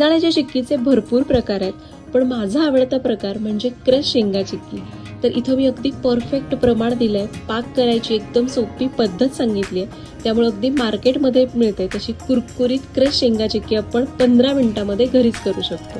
शेंगदाण्याच्या चिक्कीचे भरपूर प्रकार आहेत पण माझा आवडता प्रकार म्हणजे क्रश शेंगा चिक्की. तर इथं मी अगदी परफेक्ट प्रमाण दिलंय पाक करायची एकदम सोपी पद्धत सांगितली आहे त्यामुळे अगदी मार्केटमध्ये मिळते तशी कुरकुरीत क्रश शेंगा चिक्की आपण पंधरा मिनिटामध्ये घरीच करू शकतो.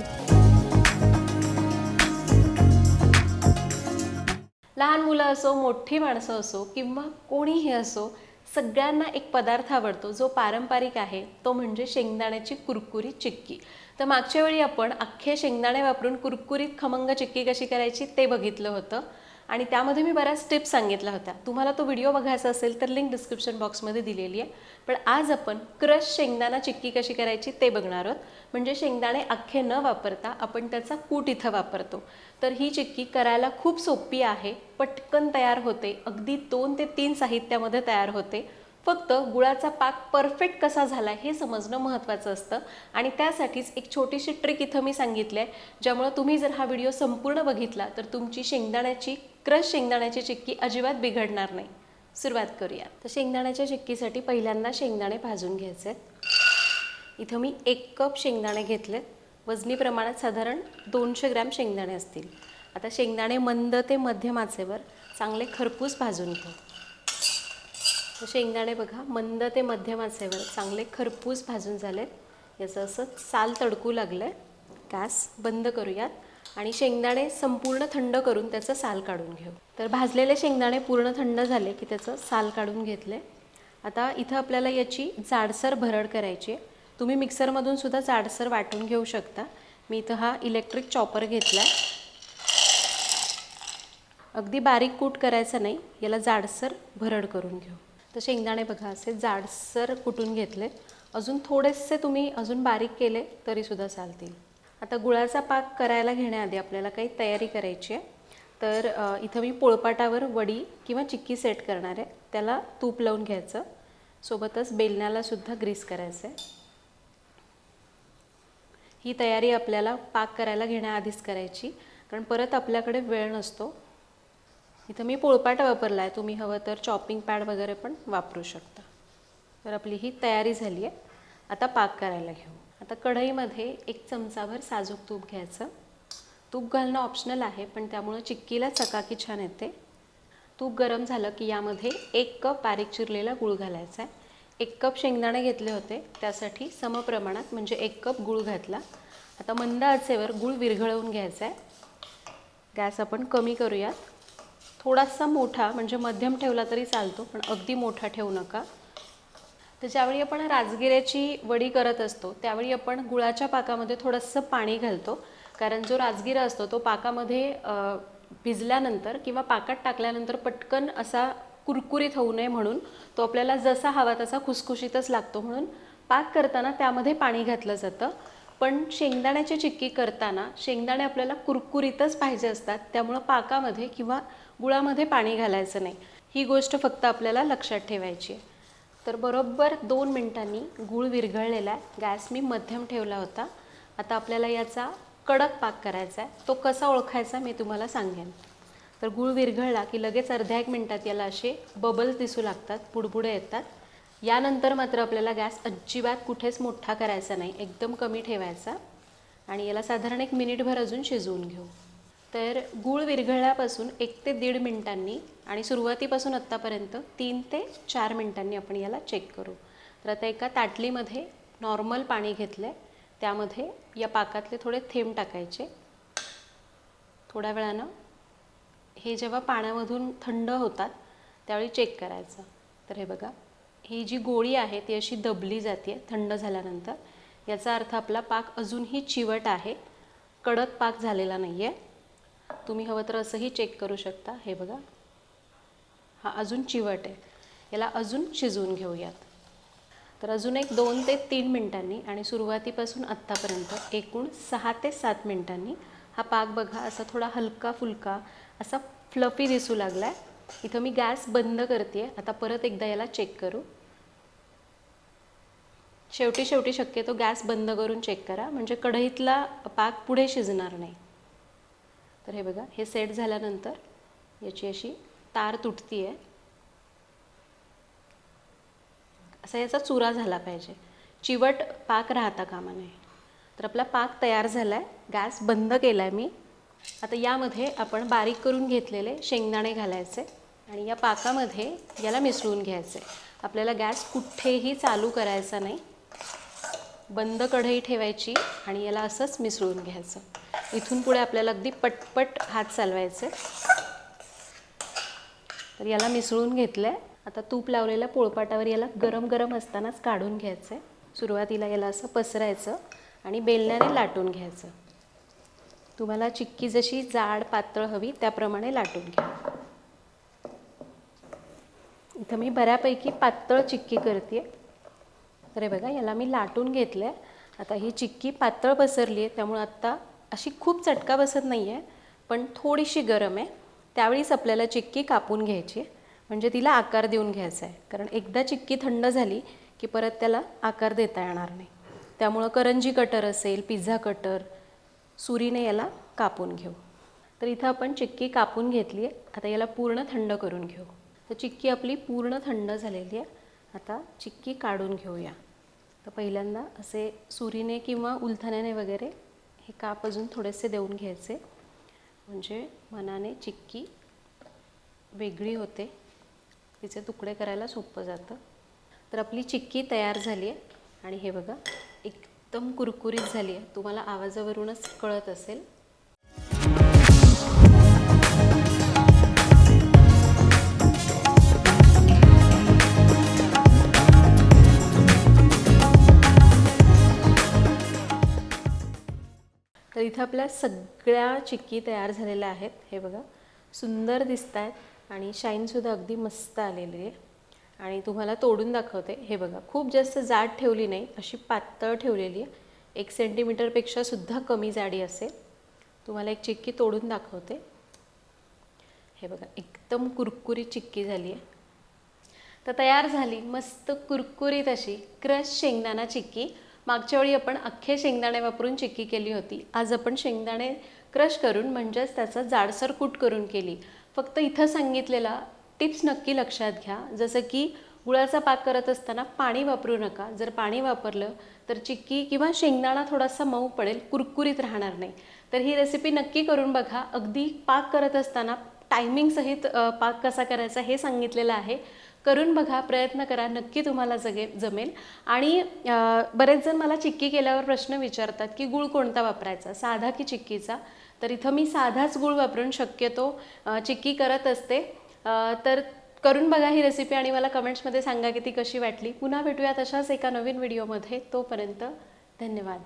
लहान मुलं असो मोठी माणसं असो किंवा कोणीही असो सगळ्यांना एक पदार्थ आवडतो जो पारंपरिक आहे तो म्हणजे शेंगदाण्याची कुरकुरीत चिक्की. तर मागच्या वेळी आपण अख्खे शेंगदाणे वापरून कुरकुरीत खमंग चिक्की कशी करायची ते बघितलं होतं. आणि त्यामध्ये मी बऱ्याच टिप्स सांगितल्या होत्या. तुम्हाला तो व्हिडिओ बघायचा असेल तर लिंक डिस्क्रिप्शन बॉक्समध्ये दिलेली आहे. पण आज आपण क्रश शेंगदाणा चिक्की कशी करायची ते बघणार आहोत. म्हणजे शेंगदाणे अख्खे न वापरता आपण त्याचा कूट इथं वापरतो. तर ही चिक्की करायला खूप सोपी आहे. पटकन तयार होते. अगदी दोन ते तीन साहित्यामध्ये तयार होते. फक्त गुळाचा पाक परफेक्ट कसा झाला हे समजणं महत्त्वाचं असतं. आणि त्यासाठीच एक छोटीशी ट्रिक इथं मी सांगितली आहे ज्यामुळं तुम्ही जर हा व्हिडिओ संपूर्ण बघितला तर तुमची शेंगदाण्याची क्रश शेंगदाण्याची चिक्की अजिबात बिघडणार नाही. सुरुवात करूया. तर शेंगदाण्याच्या चिक्कीसाठी पहिल्यांदा शेंगदाणे भाजून घ्यायचे. आहेत इथं मी एक कप शेंगदाणे घेतलेत. वजनी प्रमाणात साधारण दोनशे ग्रॅम शेंगदाणे असतील. आता शेंगदाणे मंद ते मध्यम आचेवर चांगले खरपूस भाजून घेऊ शेंगदाणे बघा मंद ते मध्यम आचेवर चांगले खरपूस भाजून झालेत. याचं असं साल तडकू लागलं आहे गॅस बंद करूयात. आणि शेंगदाणे संपूर्ण थंड करून त्याचं साल काढून घेऊ. तर भाजलेले शेंगदाणे पूर्ण थंड झाले की त्याचं साल काढून घेतले. आता इथं आपल्याला याची जाडसर भरड करायची आहे. तुम्ही मिक्सरमधून सुद्धा जाडसर वाटून घेऊ शकता. मी इथं हा इलेक्ट्रिक चॉपर घेतला आहे अगदी बारीक कूट करायचं नाही. याला जाडसर भरड करून घेऊ. तर शेंगदाणे बघा असे जाडसर कुटून घेतले. अजून थोडेसे तुम्ही अजून बारीक केले तरीसुद्धा चालतील. आता गुळाचा पाक करायला घेण्याआधी आपल्याला काही तयारी करायची आहे. तर इथं मी पोळपाटावर वडी किंवा चिक्की सेट करणार आहे. त्याला तूप लावून घ्यायचं. सोबतच बेलण्यालासुद्धा ग्रीस करायचं आहे. ही तयारी आपल्याला पाक करायला घेण्याआधीच करायची. कारण परत आपल्याकडे वेळ नसतो. इथं मी पोळपाट वापरला आहे तुम्ही हवं तर चॉपिंग पॅड वगैरे पण वापरू शकता. तर आपली ही तयारी झाली आहे. आता पाक करायला घेऊ. आता कढईमध्ये एक चमचाभर साजूक तूप घ्यायचं. तूप घालणं ऑप्शनल आहे पण त्यामुळं चिक्कीला चकाकी छान येते. तूप गरम झालं की यामध्ये एक कप बारीक चिरलेला गूळ घालायचा आहे. एक कप शेंगदाणे घेतले होते. त्यासाठी समप्रमाणात म्हणजे एक कप गूळ घातला. आता मंद आचेवर गूळ विरघळवून घ्यायचा आहे. गॅस आपण कमी करूयात. थोडासा मोठा म्हणजे मध्यम ठेवला तरी चालतो पण अगदी मोठा ठेवू नका. तर ज्यावेळी आपण राजगिऱ्याची वडी करत असतो त्यावेळी आपण गुळाच्या पाकामध्ये थोडंसं पाणी घालतो. कारण जो राजगिरा असतो तो पाकामध्ये भिजल्यानंतर किंवा पाकात टाकल्यानंतर पटकन असा कुरकुरीत होऊ नये म्हणून तो आपल्याला जसा हवा तसा खुसखुशीतच लागतो म्हणून पाक करताना त्यामध्ये पाणी घातलं जातं. पण शेंगदाण्याची चिक्की करताना शेंगदाणे आपल्याला कुरकुरीतच पाहिजे असतात त्यामुळं पाकामध्ये किंवा गुळामध्ये पाणी घालायचं नाही. ही गोष्ट फक्त आपल्याला लक्षात ठेवायची आहे. तर बरोबर दोन मिनटांनी गूळ विरघळलेला आहे. गॅस मी मध्यम ठेवला होता. आता आपल्याला याचा कडक पाक करायचा आहे. तो कसा ओळखायचा मी तुम्हाला सांगेन. तर गूळ विरघळला की लगेच अर्ध्या एक मिनटात याला असे बबल्स दिसू लागतात बुडबुडे येतात. यानंतर मात्र आपल्याला गॅस अजिबात कुठेच मोठा करायचा नाही एकदम कमी ठेवायचा. आणि याला साधारण एक मिनिटभर अजून शिजवून घेऊ. तर गूळ विरघळल्यापासून एक ते दीड मिनिटांनी आणि सुरुवातीपासून आत्तापर्यंत तीन ते चार मिनिटांनी आपण याला चेक करू. तर आता एका ताटलीमध्ये नॉर्मल पाणी घेतलं आहे त्यामध्ये या पाकातले थोडे थेंब टाकायचे. थोड्या वेळानं हे जेव्हा पाण्यामधून थंड होतात त्यावेळी चेक करायचं. तर हे बघा. ही जी गोळी आहे ती अशी दबली जाते थंड झाल्यानंतर. याचा अर्थ आपला पाक अजूनही चिवट आहे कडक पाक झालेला नाही आहे तुम्ही हवं तर असंही चेक करू शकता. हे बघा. हा अजून चिवट आहे. याला अजून शिजवून घेऊयात. तर अजून एक दोन ते तीन मिनिटांनी आणि सुरुवातीपासून आत्तापर्यंत एकूण सहा ते सात मिनिटांनी हा पाक बघा असा थोडा हलका फुलका असा फ्लफी दिसू लागला आहे इथं मी गॅस बंद करते आता परत एकदा याला चेक करू. शेवटी शेवटी शक्यतो गॅस बंद करून चेक करा. म्हणजे कढईतला पाक पुढे शिजणार नाही. तर हे बघा हे सेट झाल्यानंतर याची अशी तार तुटती आहे असा याचा चुरा झाला पाहिजे. चिवट पाक राहता कामा नये. तर आपला पाक तयार झाला आहे गॅस बंद केला आहे मी. आता यामध्ये आपण बारीक करून घेतलेले शेंगदाणे घालायचे आणि या पाकामध्ये याला मिसळून घ्यायचे. आपल्याला गॅस कुठेही चालू करायचा नाही. बंद कढई ठेवायची आणि याला असंच मिसळून घ्यायचं. इथून पुढे आपल्याला अगदी पटपट हात चालवायचे. तर याला मिसळून घेतलं आहे आता तूप लावलेल्या पोळपाटावर याला गरम गरम असतानाच काढून घ्यायचं आहे सुरुवातीला याला असं पसरायचं आणि बेलण्याने लाटून घ्यायचं. तुम्हाला चिक्की जशी जाड पातळ हवी त्याप्रमाणे लाटून घ्या. इथं मी बऱ्यापैकी पातळ चिक्की करते तर हे बघा याला मी लाटून घेतलं आहे आता ही चिक्की पातळ पसरली आहे त्यामुळे आत्ता अशी खूप चटका बसत नाही आहे पण थोडीशी गरम आहे. त्यावेळीच आपल्याला चिक्की कापून घ्यायची. आहे म्हणजे तिला आकार देऊन घ्यायचा आहे. कारण एकदा चिक्की थंड झाली की परत त्याला आकार देता येणार नाही. त्यामुळं करंजी कटर असेल पिझ्झा कटर सुरीने याला कापून घेऊ. तर इथं आपण चिक्की कापून घेतली आहे आता याला पूर्ण थंड करून घेऊ. तर चिक्की आपली पूर्ण थंड झालेली आहे. आता चिक्की काढून घेऊया. तर पहिल्यांदा असे सुरीने किंवा उलथण्याने वगैरे हे काप अजून थोडेसे देऊन घ्यायचे. म्हणजे मनाने चिक्की वेगळी होते. तिचे तुकडे करायला सोपं जातं. तर आपली चिक्की तयार झाली आहे आणि हे बघा एकदम कुरकुरीत झाली आहे तुम्हाला आवाजावरूनच कळत असेल. तर इथं आपल्या सगळ्या चिक्की तयार झालेल्या आहेत. हे बघा सुंदर दिसत आहेत आणि शाईनसुद्धा अगदी मस्त आलेली आहे. आणि तुम्हाला तोडून दाखवते. हे बघा खूप जास्त जाड ठेवली नाही अशी पातळ ठेवलेली आहे. एक सेंटीमीटरपेक्षा सुद्धा कमी जाडी असेल. तुम्हाला एक चिक्की तोडून दाखवते. हे बघा एकदम कुरकुरी चिक्की झाली आहे. तर तयार झाली मस्त कुरकुरीत अशी क्रश शेंगदाणा चिक्की. मागच्या वेळी आपण अख्खे शेंगदाणे वापरून चिक्की केली होती. आज आपण शेंगदाणे क्रश करून म्हणजेच त्याचा जाडसर कूट करून केली. फक्त इथं सांगितलेला टिप्स नक्की लक्षात घ्या. जसं की गुळाचा पाक करत असताना पाणी वापरू नका. जर पाणी वापरलं तर चिक्की किंवा शेंगदाणा थोडासा मऊ पडेल कुरकुरीत राहणार नाही. तर ही रेसिपी नक्की करून बघा. अगदी पाक करत असताना टायमिंगसहित पाक कसा करायचा हे सांगितलेलं आहे. करून बघा प्रयत्न करा नक्की तुम्हाला जगे जमेल. आणि बरेच जण मला चिक्की केल्यावर प्रश्न विचारतात की गुळ कोणता वापरायचा? साधा की चिक्कीचा? तर इथं मी साधाच गुळ वापरून शक्यतो चिक्की करत असते. तर करून बघा ही रेसिपी आणि मला कमेंट्समध्ये सांगा की ती कशी वाटली. पुन्हा भेटूयात अशाच एका नवीन व्हिडिओमध्ये तोपर्यंत धन्यवाद.